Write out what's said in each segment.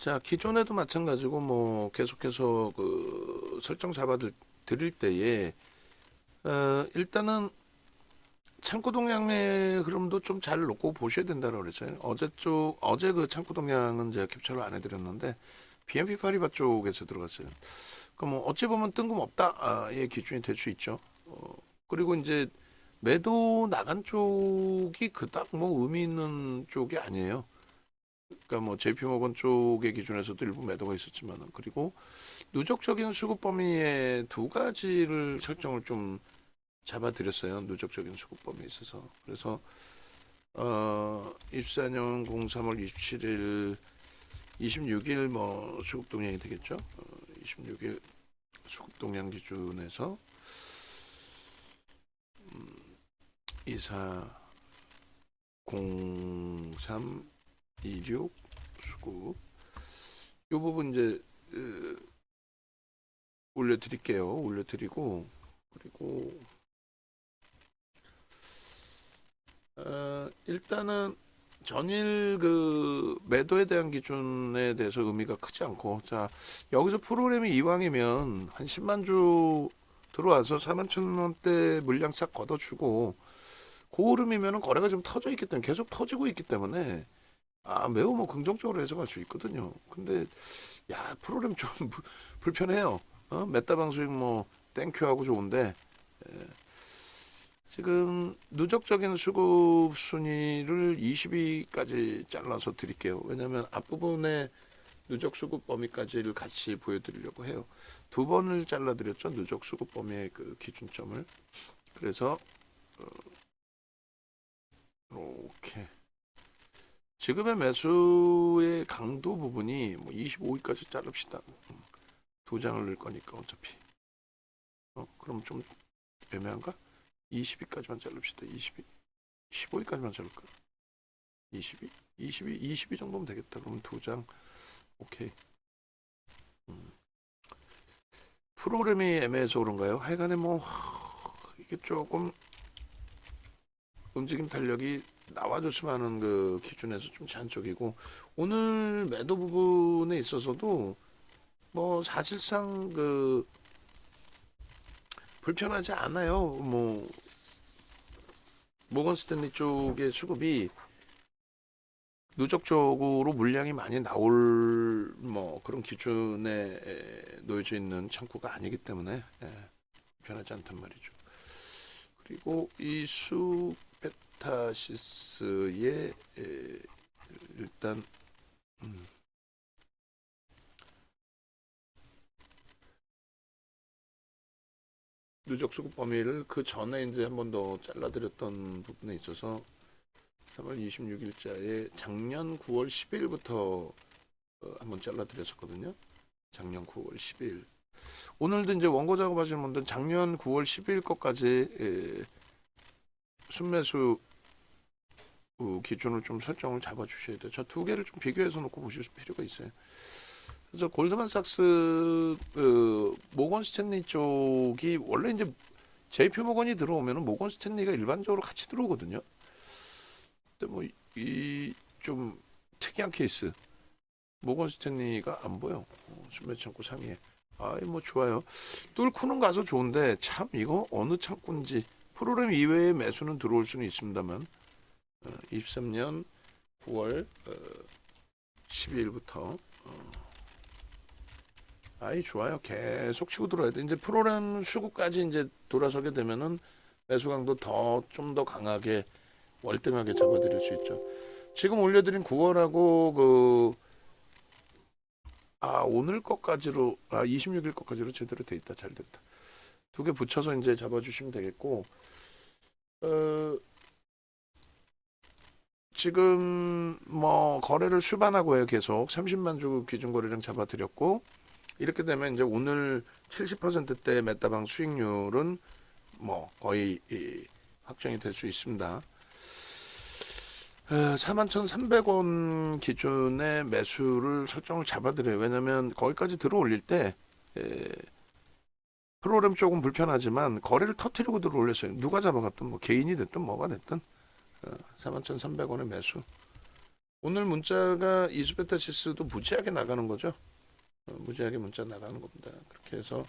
자, 기존에도 마찬가지고 뭐 계속해서 그 설정 잡아 드- 드릴 때에 어, 일단은 창고 동향의 흐름도 좀 잘 놓고 보셔야 된다고 그랬어요. 어제 쪽 어제 그 창고 동향은 제가 캡처를 안 해드렸는데 BNP 파리바 쪽에서 들어갔어요. 그럼 뭐 어찌 보면 뜬금없다의 기준이 될 수 있죠. 어, 그리고 이제 매도 나간 쪽이 그닥 뭐 의미 있는 쪽이 아니에요. 그러니까 뭐 JP모건 쪽의 기준에서도 일부 매도가 있었지만은 그리고 누적적인 수급 범위의 두 가지를 설정을 좀 잡아드렸어요. 누적적인 수급 범위에 있어서 그래서 어 24년 03월 27일 26일 뭐 수급 동향이 되겠죠. 어, 26일 수급 동향 기준에서 음, 24 03 26 수급 이 부분 이제 으, 올려드릴게요. 올려드리고 그리고 어, 일단은 전일 그 매도에 대한 기준에 대해서 의미가 크지 않고 자 여기서 프로그램이 이왕이면 한 10만 주 들어와서 4만 천 원대 물량 싹 걷어주고 고흐름이면은 거래가 좀 터져 있기 때문에 계속 터지고 있기 때문에 아 매우 뭐 긍정적으로 해석할 수 있거든요. 근데 야 프로그램 좀 불- 불편해요. 어? 메타 방 수익 뭐 땡큐하고 좋은데 예. 지금 누적적인 수급 순위를 20위까지 잘라서 드릴게요. 왜냐하면 앞부분에 누적 수급 범위까지를 같이 보여드리려고 해요. 두 번을 잘라드렸죠. 누적 수급 범위의 그 기준점을. 그래서 어, 이렇게 지금의 매수의 강도 부분이 뭐 25위까지 자릅시다. 음, 두 장을 넣을 거니까 어차피. 어, 그럼 좀 애매한가? 20위까지만 자릅시다. 20위. 15위까지만 자를까? 20위? 20위, 20위 정도면 되겠다. 그러면 두 장. 오케이. 음. 프로그램이 애매해서 그런가요? 하여간에 뭐 하, 이게 조금 움직임 탄력이 나와줬으면 하는 그 기준에서 좀 잔쪽이고 오늘 매도 부분에 있어서도 뭐 사실상 그 불편하지 않아요. 뭐 모건 스탠리 쪽의 수급이 누적적으로 물량이 많이 나올 뭐 그런 기준에 에, 놓여져 있는 창구가 아니기 때문에 예, 불편하지 않단 말이죠. 그리고 이수 베타시스의 에, 일단 음, 누적 수급 범위를 그 전에 이제 한 번 더 잘라드렸던 부분에 있어서 3월 26일자에 작년 9월 10일부터 어, 한번 잘라드렸었거든요. 작년 9월 10일. 오늘도 이제 원고 작업하시는 분들은 작년 9월 10일 것까지 에, 순매수 어, 기준을 좀 설정을 잡아 주셔야 돼요. 저 두 개를 좀 비교해서 놓고 보실 필요가 있어요. 그래서 골드만삭스 그 모건 스탠리 쪽이 원래 이제 JP 모건이 들어오면은 모건 스탠리가 일반적으로 같이 들어오거든요. 근데 뭐 이 좀 특이한 케이스 모건 스탠리가 안 보여. 어, 순매 창고 상위에. 아이 뭐 좋아요. 뚫고는 가서 좋은데 참 이거 어느 창고인지 프로그램 이외의 매수는 들어올 수는 있습니다만 어, 23년 9월 어, 12일부터 어, 아이 좋아요. 계속 치고 들어야 돼. 이제 프로그램 수급까지 이제 돌아서게 되면은 매수 강도 더 좀 더 강하게 월등하게 잡아드릴 수 있죠. 지금 올려드린 9월하고 그 아, 오늘 것까지로, 아, 26일 것까지로 제대로 돼 있다. 잘 됐다. 두 개 붙여서 이제 잡아주시면 되겠고, 어, 지금 뭐 거래를 수반하고 해요. 계속 30만 주 기준 거래량 잡아드렸고, 이렇게 되면 이제 오늘 70%대 메타방 수익률은 뭐 거의 이, 확정이 될 수 있습니다. 41,300원 기준의 매수를 설정을 잡아드려요. 왜냐면 거기까지 들어 올릴 때 에, 프로그램 조금 불편하지만 거래를 터트리고 들어 올렸어요. 누가 잡아갔든 뭐 개인이 됐든 뭐가 됐든 어, 41,300원의 매수 오늘 문자가 이수베타시스도 무지하게 나가는 거죠. 어, 무지하게 문자 나가는 겁니다. 그렇게 해서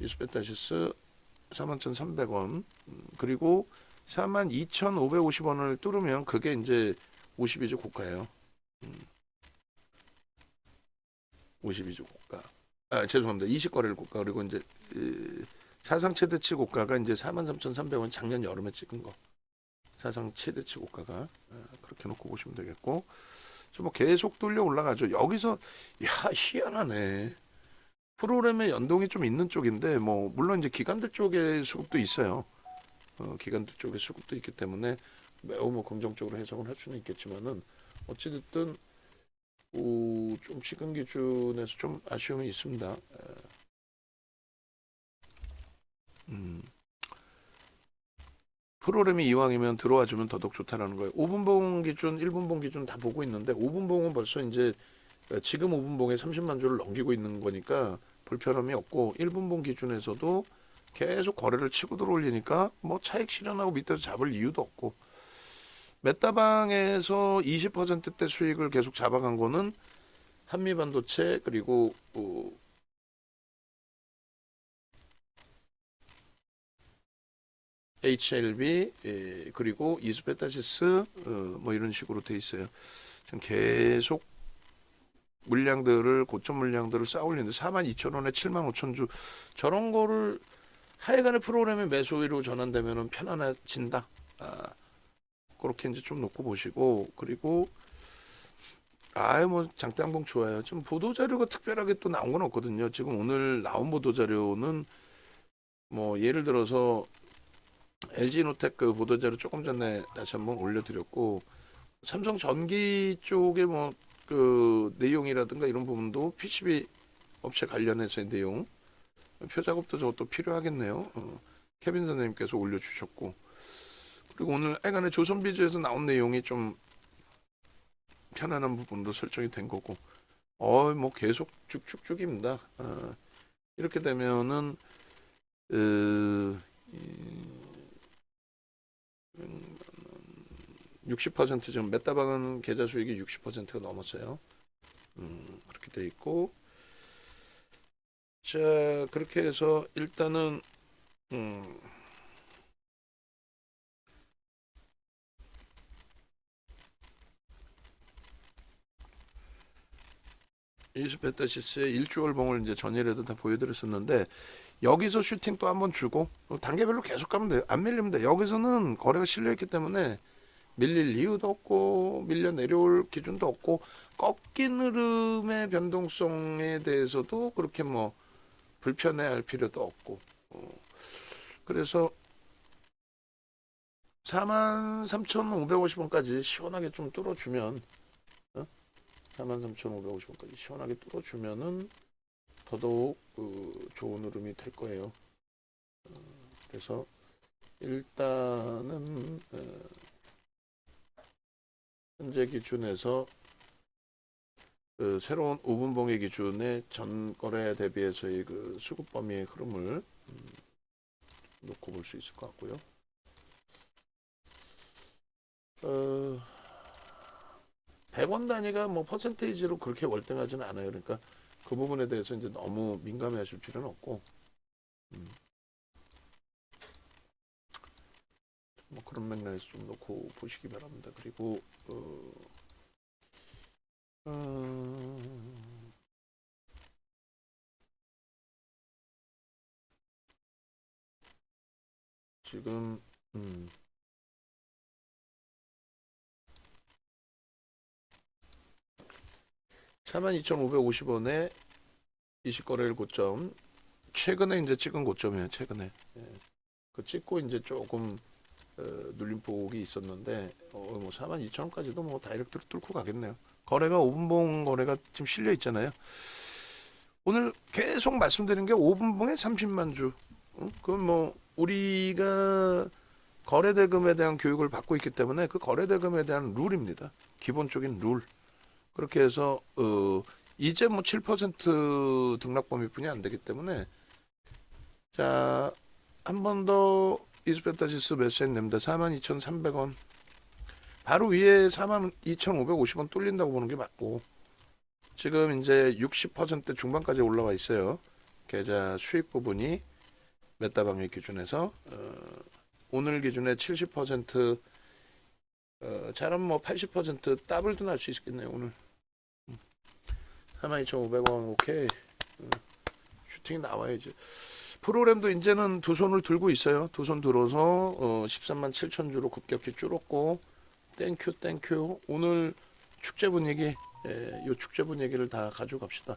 이수베타시스 41,300원 음, 그리고 42,550원을 뚫으면 그게 이제 52주 고가예요. 음. 52주 고가. 아 죄송합니다. 20거래일 고가 그리고 이제 이, 사상 최대치 고가가 이제 43,300원 작년 여름에 찍은 거. 사상 최대치 고가가 아, 그렇게 놓고 보시면 되겠고 좀뭐 계속 뚫려 올라가죠. 여기서 야 희한하네. 프로그램에 연동이 좀 있는 쪽인데 뭐 물론 이제 기관들 쪽에 수급도 있어요. 어, 기관들 쪽에 수급도 있기 때문에 매우 뭐 긍정적으로 해석을 할 수는 있겠지만은 어찌됐든 오, 좀 시간 기준에서 좀 아쉬움이 있습니다. 에. 음. 프로그램이 이왕이면 들어와 주면 더더욱 좋다라는 거예요. 5분봉 기준, 1분봉 기준 다 보고 있는데 5분봉은 벌써 이제 지금 5분봉에 30만 주를 넘기고 있는 거니까 불편함이 없고 1분봉 기준에서도 계속 거래를 치고 들어올리니까 뭐 차익 실현하고 밑에서 잡을 이유도 없고 메타방에서 20%대 수익을 계속 잡아간 거는 한미반도체 그리고 어, HLB 예, 그리고 이스페타시스 어, 뭐 이런 식으로 돼 있어요. 지금 계속 물량들을 고점 물량들을 쌓아올리는데 4만 2천 원에 7만 5천 주 저런 거를 하여간의 프로그램의 매수위로 전환되면은 편안해진다. 아, 그렇게 이제 좀 놓고 보시고 그리고 아유 뭐 장대항공 좋아요. 지금 보도 자료가 특별하게 또 나온 건 없거든요. 지금 오늘 나온 보도 자료는 뭐 예를 들어서 LG노텍 그 보도 자료 조금 전에 다시 한번 올려드렸고 삼성 전기 쪽에 뭐 그 내용이라든가 이런 부분도 PCB 업체 관련해서의 내용 표 작업도 저것도 필요하겠네요. 어, 케빈 선생님께서 올려주셨고 그리고 오늘 애간의 조선비즈에서 나온 내용이 좀 편안한 부분도 설정이 된 거고 어 뭐 계속 쭉쭉쭉입니다. 어, 이렇게 되면은 어, 이, 60% 지금 메타방은 계좌 수익이 60%가 넘었어요. 음, 그렇게 돼 있고 자 그렇게 해서 일단은 음, 이스페타시스의 일주월봉을 이제 전일에도 다 보여드렸었는데 여기서 슈팅 또 한번 주고 또 단계별로 계속 가면 돼요. 안 밀리면 돼. 여기서는 거래가 실려 있기 때문에 밀릴 이유도 없고 밀려 내려올 기준도 없고 꺾인 흐름의 변동성에 대해서도 그렇게 뭐 불편해할 필요도 없고 어, 그래서 43,550원까지 시원하게 좀 뚫어주면 어? 43,550원까지 시원하게 뚫어주면은 더더욱 그 좋은 흐름이 될 거예요. 어, 그래서 일단은 어, 현재 기준에서 그 새로운 5분 봉의 기준의 전 거래 대비해서의 그 수급 범위의 흐름을 음, 놓고 볼 수 있을 것 같고요. 어, 100원 단위가 뭐 퍼센테이지로 그렇게 월등하지는 않아요. 그러니까 그 부분에 대해서 이제 너무 민감해 하실 필요는 없고 음. 뭐 그런 맥락에서 좀 놓고 보시기 바랍니다. 그리고 어, 어, 지금 음, 사만 이천오백오십 원에 이십거래일 고점 최근에 이제 찍은 고점이에요. 최근에 예. 그 찍고 이제 조금 어, 눌림폭이 있었는데 어, 뭐 4만 2천 원까지도 뭐 다이렉트로 뚫고 가겠네요. 거래가 5분봉 거래가 지금 실려 있잖아요. 오늘 계속 말씀드린 게 5분봉에 30만 주. 어? 그건 뭐 우리가 거래 대금에 대한 교육을 받고 있기 때문에 그 거래 대금에 대한 룰입니다. 기본적인 룰. 그렇게 해서 어, 이제 뭐 7% 등락 범위뿐이 안 되기 때문에 자 한 번 더 이스페타시스 메시지 냅니다. 42,300원. 바로 위에 42,550원 뚫린다고 보는 게 맞고 지금 이제 60% 중반까지 올라와 있어요. 계좌 수익 부분이 메타방의 기준에서 어, 오늘 기준에 70% 어, 잘하면 뭐80% 더블도 날 수 있겠네요 오늘. 42,500원 오케이. 음, 슈팅이 나와야지. 프로그램도 이제는 두 손을 들고 있어요. 두 손 들어서 어, 13만 7천 주로 급격히 줄었고 땡큐 땡큐 오늘 축제 분위기 예, 요 축제 분위기를 다 가져갑시다.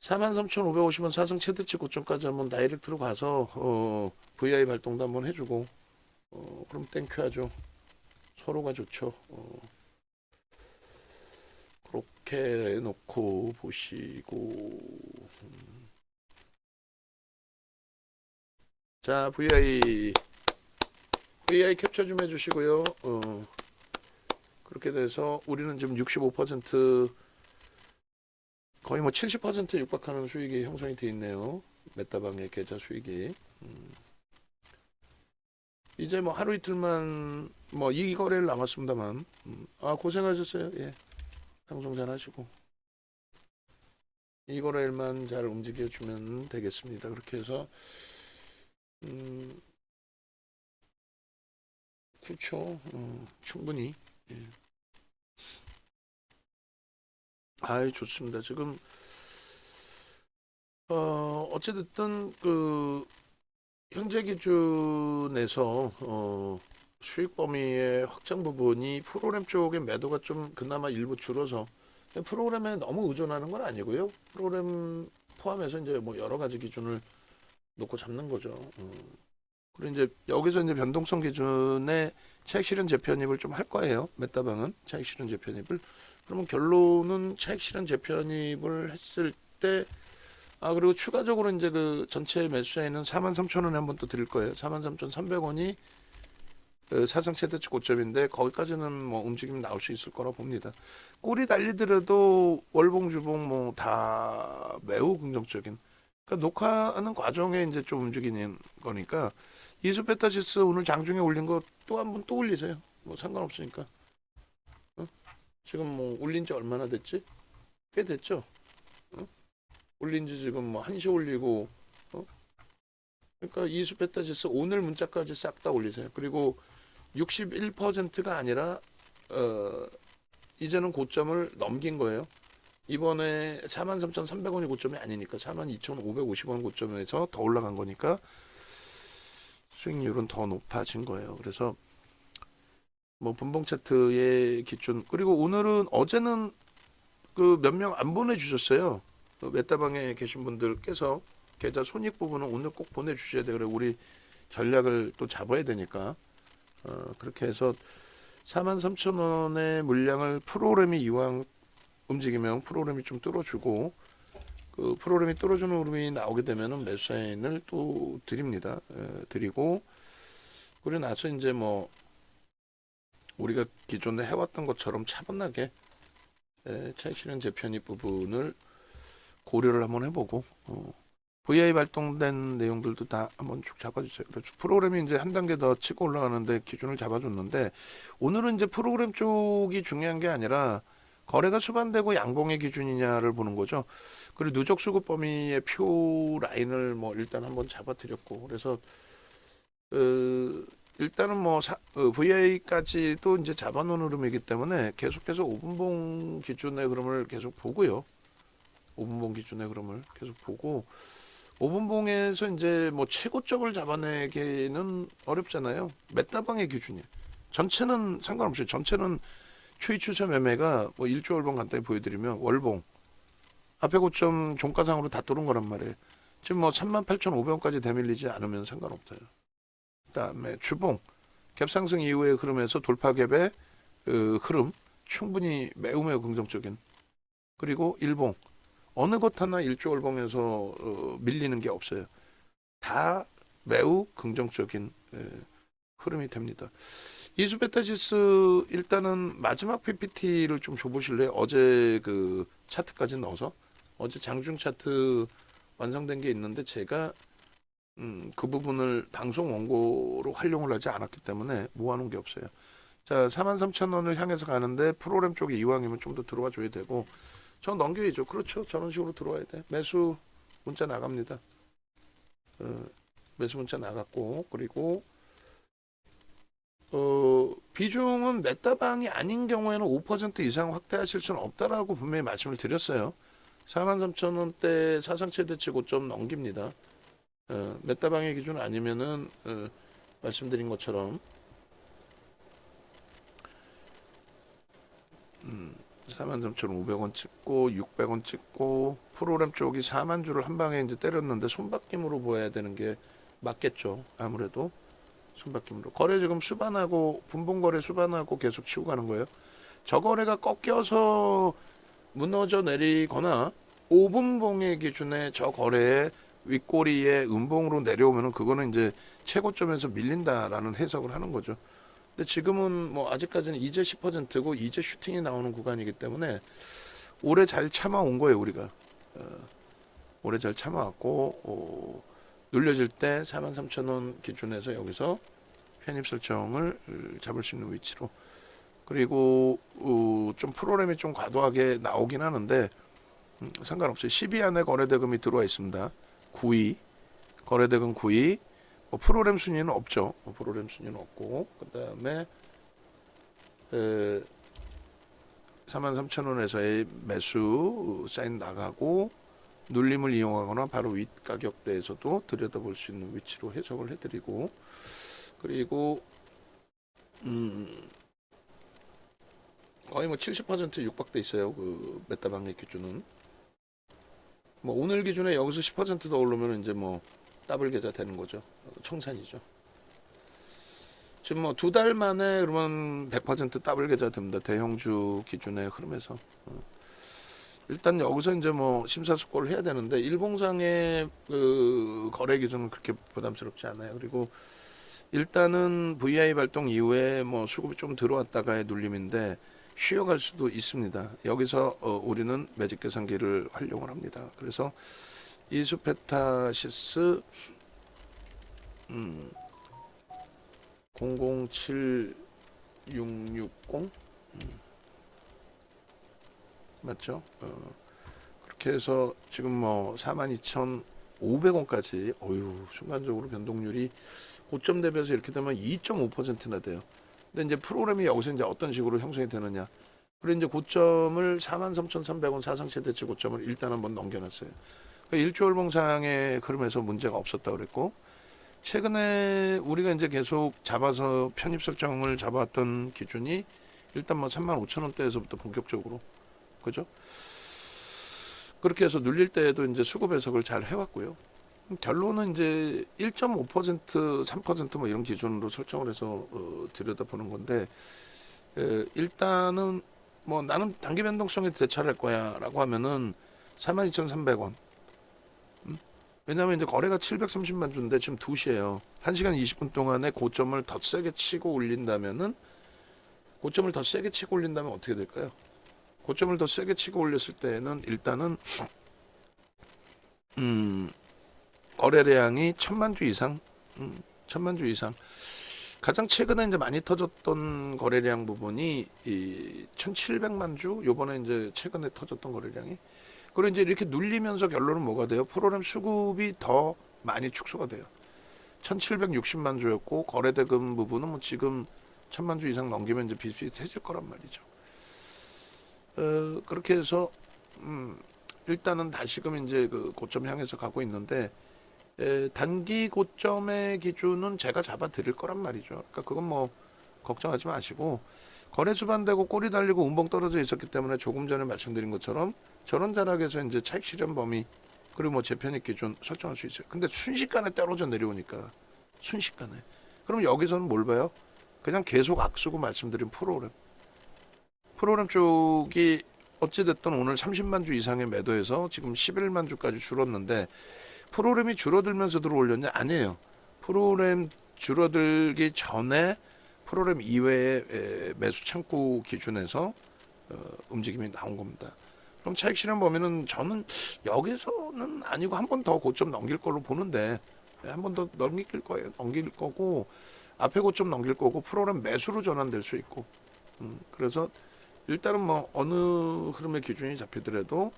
43,550원 사승 최대치 고점까지 한번 다이렉트로 가서 어, VI 발동도 한번 해주고 어, 그럼 땡큐 하죠. 서로가 좋죠. 어, 그렇게 놓고 보시고 자 VI VI 캡처 좀 해주시고요. 어, 그렇게 돼서 우리는 지금 65% 거의 뭐 70% 육박하는 수익이 형성이 돼 있네요. 메타방의 계좌 수익이. 음. 이제 뭐 하루 이틀만 뭐 이 거래를 남았습니다만 음. 아 고생하셨어요. 예. 방송 잘 하시고 이 거래일만 잘 움직여 주면 되겠습니다. 그렇게 해서 음 그렇죠. 어, 충분히 예. 아이 좋습니다. 지금 어 어찌됐든 그 현재 기준에서 어 수익 범위의 확장 부분이 프로그램 쪽의 매도가 좀 그나마 일부 줄어서 프로그램에 너무 의존하는 건 아니고요. 프로그램 포함해서 이제 뭐 여러 가지 기준을 놓고 잡는 거죠. 어. 그리고 이제 여기서 이제 변동성 기준에 차익 실현 재편입을 좀 할 거예요. 메타방은 차익 실현 재편입을. 그러면 결론은 차익 실현 재편입을 했을 때 아 그리고 추가적으로 이제 그 전체 매수자에는 4만 3천 원에 한번 또 드릴 거예요. 4만 3,300원이 그 사상 최대치 고점인데 거기까지는 뭐 움직임이 나올 수 있을 거라 봅니다. 꼴이 달리더라도 월봉 주봉 뭐 다 매우 긍정적인. 그러니까 녹화하는 과정에 이제 좀 움직이는 거니까 이수 베타시스 오늘 장중에 올린 거 또 한 번 또 올리세요. 뭐 상관없으니까. 어? 지금 뭐 올린 지 얼마나 됐지? 꽤 됐죠. 어? 올린 지 지금 뭐 1시 올리고 어? 그러니까 이수 베타시스 오늘 문자까지 싹 다 올리세요. 그리고 61%가 아니라 어 이제는 고점을 넘긴 거예요. 이번에 43,300원이 고점이 아니니까 42,550원 고점에서 더 올라간 거니까 수익률은 더 높아진 거예요. 그래서 뭐 분봉 차트의 기준 그리고 오늘은 어제는 그 몇 명 안 보내주셨어요. 그 메타방에 계신 분들께서 계좌 손익 부분은 오늘 꼭 보내주셔야 돼요. 그래 우리 전략을 또 잡아야 되니까 어, 그렇게 해서 43,000원의 물량을 프로그램이 이왕 움직이면 프로그램이 좀 뚫어주고 그 프로그램이 뚫어주는 흐름이 나오게 되면은 매수사인을 또 드립니다. 에, 드리고 그리고 나서 이제 뭐 우리가 기존에 해왔던 것처럼 차분하게 에, 차익 실현 재편입 부분을 고려를 한번 해보고 어, VI 발동된 내용들도 다 한번 쭉 잡아주세요. 그래서 프로그램이 이제 한 단계 더 치고 올라가는데 기준을 잡아줬는데 오늘은 이제 프로그램 쪽이 중요한 게 아니라 거래가 수반되고 양봉의 기준이냐를 보는 거죠. 그리고 누적 수급 범위의 표 라인을 뭐 일단 한번 잡아드렸고 그래서 어, 일단은 뭐 사, 어, VI까지도 이제 잡아놓은 흐름이기 때문에 계속해서 5분봉 기준의 흐름을 계속 보고요. 5분봉 기준의 흐름을 계속 보고 5분봉에서 이제 뭐 최고점을 잡아내기는 어렵잖아요. 메타방의 기준이에요. 전체는 상관없어요. 전체는 추이 추세 매매가 뭐 일조 월봉 간단히 보여드리면 월봉 앞에 고점 종가상으로 다 뚫은 거란 말이에요. 지금 뭐 38,500원까지 대밀리지 않으면 상관없어요. 그다음에 주봉 갭상승 이후의 흐름에서 돌파 갭의 그 흐름 충분히 매우 매우 긍정적인 그리고 일봉 어느 것 하나 일조 월봉에서 어, 밀리는 게 없어요. 다 매우 긍정적인 예, 흐름이 됩니다. 이수베타시스 일단은 마지막 PPT를 좀 줘보실래요? 어제 그 차트까지 넣어서 어제 장중 차트 완성된 게 있는데 제가 음, 그 부분을 방송 원고로 활용을 하지 않았기 때문에 모아놓은 게 없어요. 자, 43,000원을 향해서 가는데 프로그램 쪽에 이왕이면 좀 더 들어와 줘야 되고 저 넘겨야죠. 그렇죠. 저런 식으로 들어와야 돼. 매수 문자 나갑니다. 어, 매수 문자 나갔고 그리고 어, 비중은 메타방이 아닌 경우에는 5% 이상 확대하실 수는 없다라고 분명히 말씀을 드렸어요. 43,000원대 사상 최대치 고점 넘깁니다. 어, 메타방의 기준 아니면은 어, 말씀드린 것처럼 음, 43,500원 찍고 600원 찍고 프로그램 쪽이 4만 주를 한 방에 이제 때렸는데 손바뀜으로 보여야 되는 게 맞겠죠. 아무래도 손바뀜으로 거래 지금 수반하고 분봉 거래 수반하고 계속 치고 가는 거예요. 저 거래가 꺾여서 무너져 내리거나 5분봉의 기준에 저 거래의 윗꼬리에 음봉으로 내려오면은 그거는 이제 최고점에서 밀린다라는 해석을 하는 거죠. 근데 지금은 뭐 아직까지는 이제 10%고 이제 슈팅이 나오는 구간이기 때문에 오래 잘 참아온 거예요 우리가. 어, 오래 잘 참아왔고 어, 눌려질 때 43,000원 기준에서 여기서 편입 설정을 어, 잡을 수 있는 위치로 그리고 어, 좀 프로그램이 좀 과도하게 나오긴 하는데 음, 상관없어요. 12 안에 거래대금이 들어와 있습니다. 9위 거래대금 9위 뭐 프로그램 순위는 없죠. 뭐 프로그램 순위는 없고 그 다음에 에, 43,000원에서의 매수 사인 나가고 눌림을 이용하거나 바로 윗 가격대에서도 들여다볼 수 있는 위치로 해석을 해드리고 그리고 음 거의 뭐 70% 육박돼 있어요 그 메타방의 기준은. 뭐 오늘 기준에 여기서 10%더 오르면 이제 뭐 더블 계좌 되는 거죠. 어, 청산이죠. 지금 뭐 두 달 만에 그러면 100% 더블 계좌 됩니다. 대형주 기준의 흐름에서. 어. 일단 여기서 이제 뭐 심사숙고를 해야 되는데 일봉상의 그 거래 기준은 그렇게 부담스럽지 않아요. 그리고 일단은 VI 발동 이후에 뭐 수급이 좀 들어왔다가의 눌림인데 쉬어갈 수도 있습니다. 여기서 어, 우리는 매직 계산기를 활용을 합니다. 그래서 이수페타시스 음, 007660 맞죠? 어, 그렇게 해서 지금 뭐 42,500원까지 어유 순간적으로 변동률이 고점 대비해서 이렇게 되면 2.5%나 돼요. 근데 이제 프로그램이 여기서 이제 어떤 식으로 형성이 되느냐. 그리고 이제 고점을 43,300원 사상 최대치 고점을 일단 한번 넘겨놨어요. 그러니까 일조월봉상의 흐름에서 문제가 없었다고 그랬고 최근에 우리가 이제 계속 잡아서 편입 설정을 잡았던 기준이 일단 뭐 35,000원대에서부터 본격적으로 그죠? 그렇게 해서 눌릴 때에도 이제 수급 해석을 잘 해왔고요. 결론은 이제 1.5% 3%뭐 이런 기준으로 설정을 해서 어, 들여다보는 건데 에, 일단은 뭐 나는 단기 변동성에 대처할 거야라고 하면은 42,300원. 음? 왜냐하면 이제 거래가 730만 주인데 지금 2시에요. 1시간 20분 동안에 고점을 더 세게 치고 올린다면은 고점을 더 세게 치고 올린다면 어떻게 될까요? 고점을 더 세게 치고 올렸을 때는 일단은 음, 거래량이 천만 주 이상, 음, 천만 주 이상. 가장 최근에 이제 많이 터졌던 거래량 부분이 이 1,700만 주 요번에 이제 최근에 터졌던 거래량이 그리고 이제 이렇게 눌리면서 결론은 뭐가 돼요? 프로그램 수급이 더 많이 축소가 돼요. 1,760만 주였고 거래대금 부분은 뭐 지금 천만 주 이상 넘기면 이제 비슷비슷해질 거란 말이죠. 어, 그렇게 해서 음, 일단은 다시금 이제 그 고점 향해서 가고 있는데 에, 단기 고점의 기준은 제가 잡아 드릴 거란 말이죠. 그러니까 그건 뭐 걱정하지 마시고 거래 수반되고 꼬리 달리고 운봉 떨어져 있었기 때문에 조금 전에 말씀드린 것처럼 저런 자락에서 이제 차익 실현 범위 그리고 뭐 재편입 기준 설정할 수 있어요. 근데 순식간에 떨어져 내려오니까 순식간에 그럼 여기서는 뭘 봐요? 그냥 계속 악수고 말씀드린 프로그램 프로그램 쪽이 어찌됐든 오늘 30만 주 이상의 매도에서 지금 11만 주까지 줄었는데 프로그램이 줄어들면서 들어올렸냐? 아니에요. 프로그램 줄어들기 전에 프로그램 이외의 에, 매수 창구 기준에서 어, 움직임이 나온 겁니다. 그럼 차익 실현 범위는 저는 여기서는 아니고 한 번 더 고점 넘길 걸로 보는데 한 번 더 넘길 거예요. 넘길 거고 앞에 고점 넘길 거고 프로그램 매수로 전환될 수 있고 음, 그래서 일단은 뭐 어느 흐름의 기준이 잡히더라도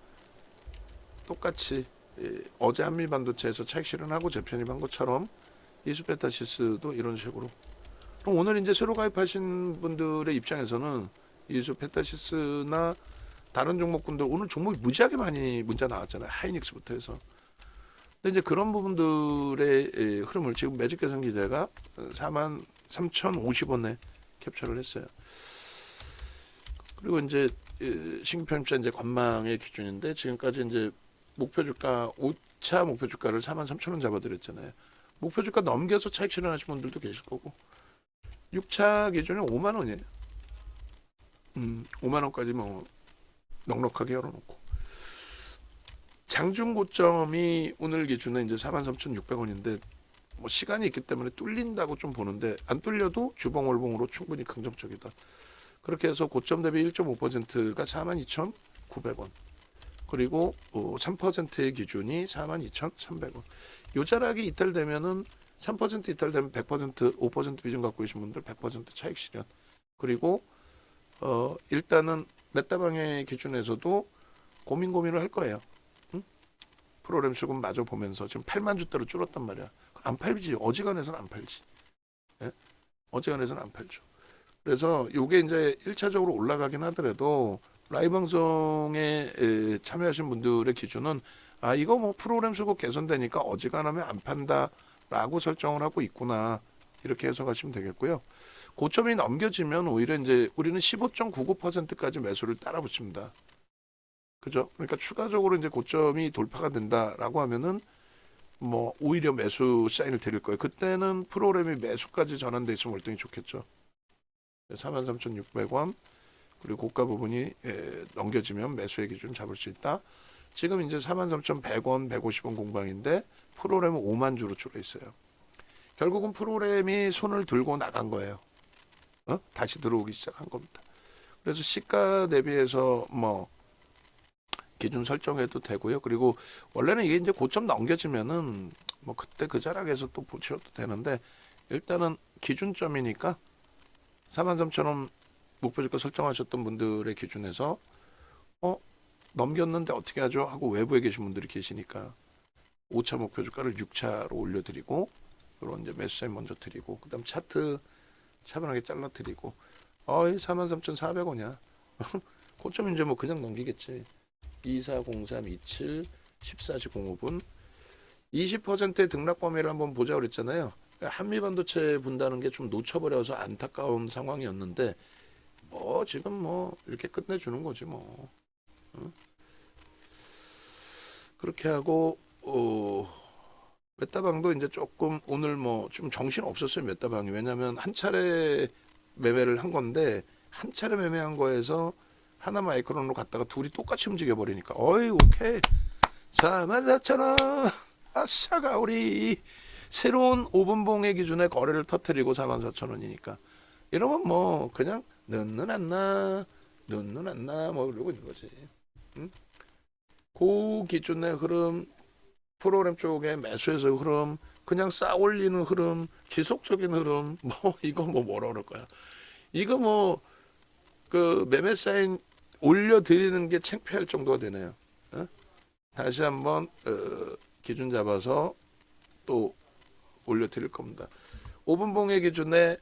똑같이 예, 어제 한미 반도체에서 차익 실현하고 재편입한 것처럼 이수페타시스도 이런 식으로. 그럼 오늘 이제 새로 가입하신 분들의 입장에서는 이수페타시스나 다른 종목군들 오늘 종목이 무지하게 많이 문자 나왔잖아요. 하이닉스부터 해서. 근데 이제 그런 부분들의 예, 흐름을 지금 매직 개선 기자가 4만 3,050원에 캡처를 했어요. 그리고 이제 예, 신규 편입자 이제 관망의 기준인데 지금까지 이제 목표 주가 5차 목표 주가를 4만 3천 원 잡아드렸잖아요. 목표 주가 넘겨서 차익 실현하신 분들도 계실 거고 6차 기준은 5만 원이에요. 음, 5만 원까지 뭐 넉넉하게 열어놓고 장중 고점이 오늘 기준에 이제 43,600원인데 뭐 시간이 있기 때문에 뚫린다고 좀 보는데 안 뚫려도 주봉 월봉으로 충분히 긍정적이다. 그렇게 해서 고점 대비 1.5%가 42,900원. 그리고 어, 3%의 기준이 42,300원. 요 자락이 이탈되면은 3% 이탈되면 100% 5% 비중 갖고 계신 분들 100% 차익 실현. 그리고 어 일단은 메타방의 기준에서도 고민 고민을 할 거예요. 응? 프로그램 수급 마저 보면서 지금 8만 주대로 줄었단 말이야. 안 팔지. 어지간해서는 안 팔지. 예? 어지간해서는 안 팔죠. 그래서 요게 이제 1차적으로 올라가긴 하더라도 라이브 방송에 에, 참여하신 분들의 기준은 아 이거 뭐 프로그램 수급 개선되니까 어지간하면 안 판다라고 설정을 하고 있구나 이렇게 해석하시면 되겠고요. 고점이 넘겨지면 오히려 이제 우리는 15.99%까지 매수를 따라 붙입니다. 그죠? 그러니까 추가적으로 이제 고점이 돌파가 된다라고 하면은 뭐 오히려 매수 사인을 드릴 거예요. 그때는 프로그램이 매수까지 전환돼 있으면 월등히 좋겠죠. 43,600원 그리고 고가 부분이 에, 넘겨지면 매수의 기준 잡을 수 있다. 지금 이제 43,100원, 150원 공방인데 프로그램은 5만 주로 줄어 있어요. 결국은 프로그램이 손을 들고 나간 거예요. 어? 다시 들어오기 시작한 겁니다. 그래서 시가 대비해서 뭐 기준 설정해도 되고요. 그리고 원래는 이게 이제 고점 넘겨지면은 뭐 그때 그 자락에서 또 보셔도 되는데 일단은 기준점이니까 43,000원 목표 주가 설정하셨던 분들의 기준에서 어 넘겼는데 어떻게 하죠? 하고 외부에 계신 분들이 계시니까 5차 목표 주가를 6차로 올려드리고 그런 이제 매수사인 먼저 드리고 그다음 차트 차분하게 잘라 드리고 어이 43,400원이야. 고점 이제 뭐 그냥 넘기겠지. 240327 14시 05분. 20%의 등락 범위를 한번 보자 그랬잖아요 한미 반도체 분다는 게 좀 놓쳐버려서 안타까운 상황이었는데 뭐 지금 뭐 이렇게 끝내주는 거지 뭐. 응? 그렇게 하고 어 메타방도 이제 조금 오늘 뭐 좀 정신 없었어요 메타방이. 왜냐면 한 차례 매매를 한 건데 한 차례 매매한 거에서 하나 마이크론으로 갔다가 둘이 똑같이 움직여 버리니까 어이 오케이. 44,000원. 아싸가 우리 새로운 5분봉의 기준에 거래를 터트리고 44,000원이니까 이러면 뭐 그냥 눈눈 안나 눈눈 안나 뭐 그러고 있는 거지 응? 그 기준의 흐름 프로그램 쪽에 매수해서 흐름 그냥 쌓 올리는 흐름 지속적인 흐름 뭐 이거 뭐 뭐라 그럴 거야 이거 뭐 그 매매 사인 올려드리는 게 창피할 정도가 되네요 어? 다시 한번 어, 기준 잡아서 또 올려드릴 겁니다. 5분 봉의 기준에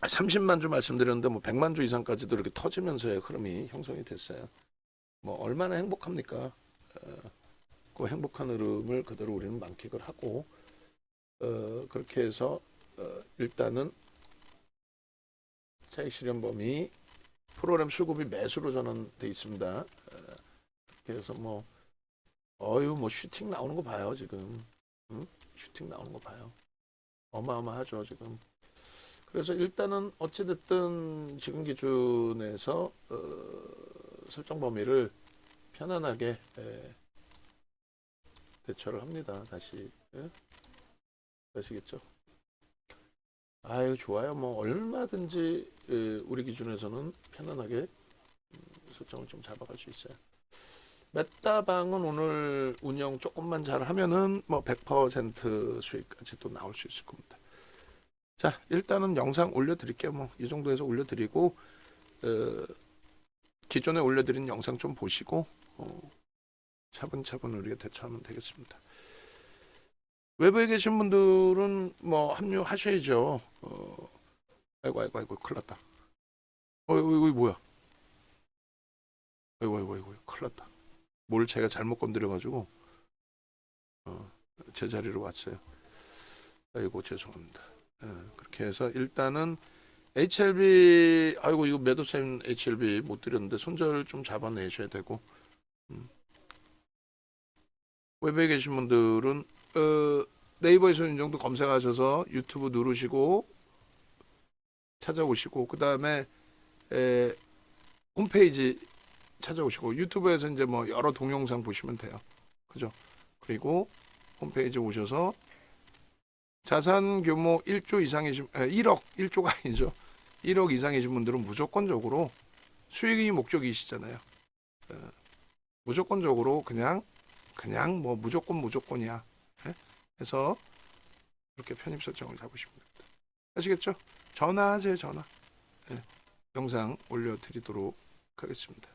30만 주 말씀드렸는데 뭐 100만 주 이상까지도 이렇게 터지면서의 흐름이 형성이 됐어요. 뭐 얼마나 행복합니까? 어, 그 행복한 흐름을 그대로 우리는 만끽을 하고 어, 그렇게 해서 어, 일단은 차익 실현 범위 프로그램 수급이 매수로 전환돼 있습니다. 어, 그래서 뭐 어유 뭐 슈팅 나오는 거 봐요 지금. 응? 슈팅 나오는 거 봐요. 어마어마하죠 지금. 그래서 일단은 어찌됐든 지금 기준에서 어, 설정 범위를 편안하게 에, 대처를 합니다. 다시 예? 아시겠죠? 아유 좋아요. 뭐 얼마든지 에, 우리 기준에서는 편안하게 음, 설정을 좀 잡아갈 수 있어요. 메타방은 오늘 운영 조금만 잘 하면은 뭐 100% 수익까지 또 나올 수 있을 겁니다. 자, 일단은 영상 올려드릴게요. 뭐 이 정도에서 올려드리고 어, 기존에 올려드린 영상 좀 보시고 어, 차분차분 우리가 대처하면 되겠습니다. 외부에 계신 분들은 뭐 합류하셔야죠. 어, 아이고 아이고 아이고 큰일 났다. 어 이거, 이거 뭐야? 아이고 아이고 아이고 큰일 났다. 뭘 제가 잘못 건드려가지고 어, 제 자리로 왔어요. 아이고 죄송합니다. 예, 그렇게 해서 일단은 HLB 아이고 이거 매도사인 HLB 못 드렸는데 손절 좀 잡아내셔야 되고 음. 웹에 계신 분들은 어, 네이버에서 이 정도 검색하셔서 유튜브 누르시고 찾아오시고 그 다음에 홈페이지 찾아오시고 유튜브에서 이제 뭐 여러 동영상 보시면 돼요. 그죠? 그리고 홈페이지 오셔서 자산 규모 1조 이상이신 에, 1억 1조가 아니죠. 1억 이상이신 분들은 무조건적으로 수익이 목적이시잖아요. 어, 무조건적으로 그냥 그냥 뭐 무조건 무조건이야. 예? 해서 이렇게 편입 설정을 잡으시면 됩니다. 아시겠죠? 전화하세요 전화. 예. 영상 올려드리도록 하겠습니다.